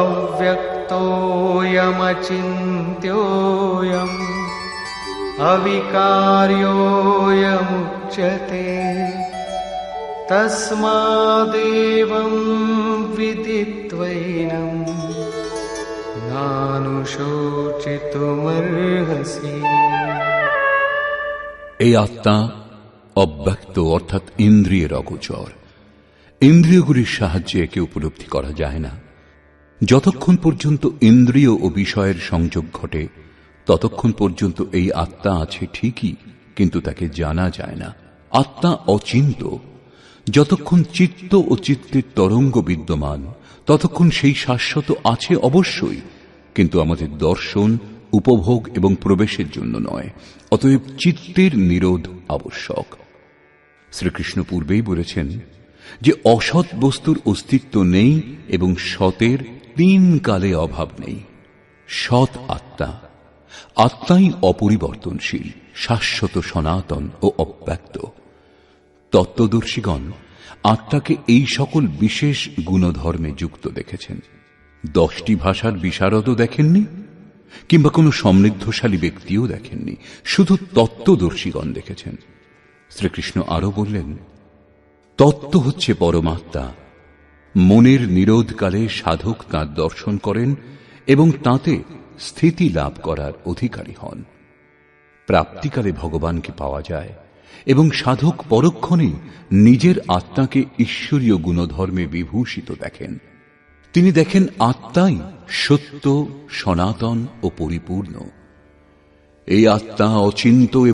अव्यक्तोऽयमचिन्त्योऽयम् अविकार्योऽयमुच्यते तस्मादेवं विदित्वैनम् नानुशोचितुमर्हसि এই আত্মা অব্যক্ত অর্থাৎ ইন্দ্রিয়ের অগোচর ইন্দ্রিয়গুলির সাহায্যে একে উপলব্ধি করা যায় না যতক্ষণ পর্যন্ত ইন্দ্রিয় ও বিষয়ের সংযোগ ঘটে, ততক্ষণ পর্যন্ত এই আত্মা আছে ঠিকই, কিন্তু তাকে জানা যায় না। আত্মা অচিন্ত। যতক্ষণ চিত্ত ও চিত্তের তরঙ্গ বিদ্যমান, ততক্ষণ সেই শাশ্বত আছে অবশ্যই, কিন্তু আমাদের দর্শন, উপভোগ এবং প্রবেশের জন্য নয়, অতএব চিত্তের নিরোধ আবশ্যক। শ্রীকৃষ্ণ পূর্বেই বলেছেন যে অসৎ বস্তুর অস্তিত্ব নেই এবং সতের তিন কালে অভাব নেই। সৎ আত্মা, আত্মাই অপরিবর্তনশীল, শাশ্বত সনাতন ও অব্যক্ত। তত্ত্বদর্শীগণ আত্মাকে এই সকল বিশেষ গুণধর্মে যুক্ত দেখেছেন। দশটি ভাষার বিশারদও দেখেননি, কিংবা কোনো সমৃদ্ধশালী ব্যক্তিও দেখেননি, শুধু তত্ত্বদর্শীগণ দেখেছেন। শ্রীকৃষ্ণ আরও বললেন, তত্ত্ব হচ্ছে পরমাত্মা মনের নিরোধকালে সাধক তাঁর দর্শন করেন এবং তাতে স্থিতি লাভ করার অধিকারী হন। প্রাপ্তিকালে ভগবানকে পাওয়া যায় এবং সাধক পরক্ষণেই নিজের আত্মাকে ঈশ্বরীয় গুণধর্মে বিভূষিত দেখেন। তিনি দেখেন আত্মাই সত্য, সনাতন ও পরিপূর্ণ। এই আত্মা অচিন্ত